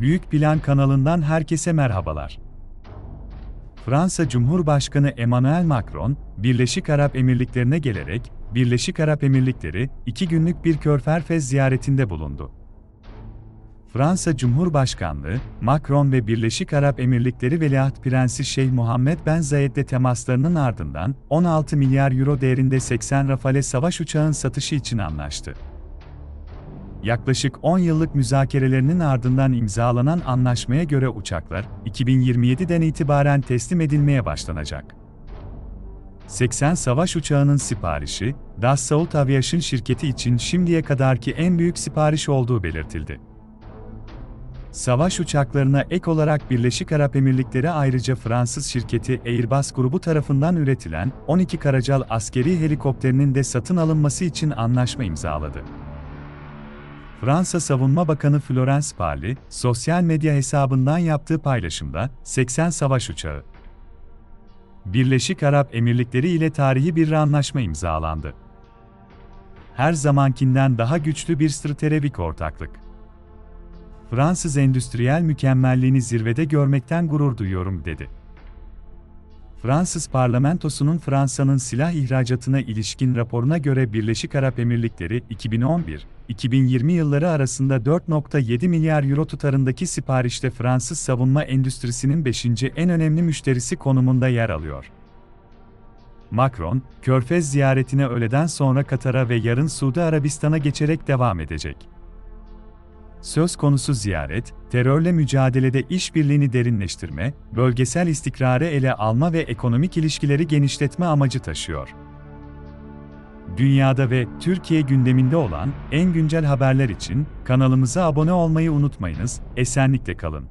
Büyük Plan kanalından herkese merhabalar. Fransa Cumhurbaşkanı Emmanuel Macron, Birleşik Arap Emirlikleri'ne gelerek, Birleşik Arap Emirlikleri, iki günlük bir körfez ziyaretinde bulundu. Fransa Cumhurbaşkanlığı, Macron ve Birleşik Arap Emirlikleri Veliaht Prensi Şeyh Muhammed Ben Zayed'le temaslarının ardından 16 milyar euro değerinde 80 Rafale savaş uçağın satışı için anlaştı. Yaklaşık 10 yıllık müzakerelerinin ardından imzalanan anlaşmaya göre uçaklar 2027'den itibaren teslim edilmeye başlanacak. 80 savaş uçağının siparişi, Dassault Aviation şirketi için şimdiye kadarki en büyük sipariş olduğu belirtildi. Savaş uçaklarına ek olarak Birleşik Arap Emirlikleri ayrıca Fransız şirketi Airbus grubu tarafından üretilen 12 Karacal askeri helikopterinin de satın alınması için anlaşma imzaladı. Fransa Savunma Bakanı Florence Parly, sosyal medya hesabından yaptığı paylaşımda 80 savaş uçağı Birleşik Arap Emirlikleri ile tarihi bir anlaşma imzalandı. Her zamankinden daha güçlü bir stratejik ortaklık. Fransız endüstriyel mükemmelliğini zirvede görmekten gurur duyuyorum dedi. Fransız parlamentosunun Fransa'nın silah ihracatına ilişkin raporuna göre Birleşik Arap Emirlikleri 2011-2020 yılları arasında 4.7 milyar euro tutarındaki siparişte Fransız savunma endüstrisinin 5. en önemli müşterisi konumunda yer alıyor. Macron, Körfez ziyaretine öğleden sonra Katar'a ve yarın Suudi Arabistan'a geçerek devam edecek söz konusu ziyaret, terörle mücadelede işbirliğini derinleştirme, bölgesel istikrarı ele alma ve ekonomik ilişkileri genişletme amacı taşıyor. Dünyada ve Türkiye gündeminde olan en güncel haberler için kanalımıza abone olmayı unutmayınız. Esenlikle kalın.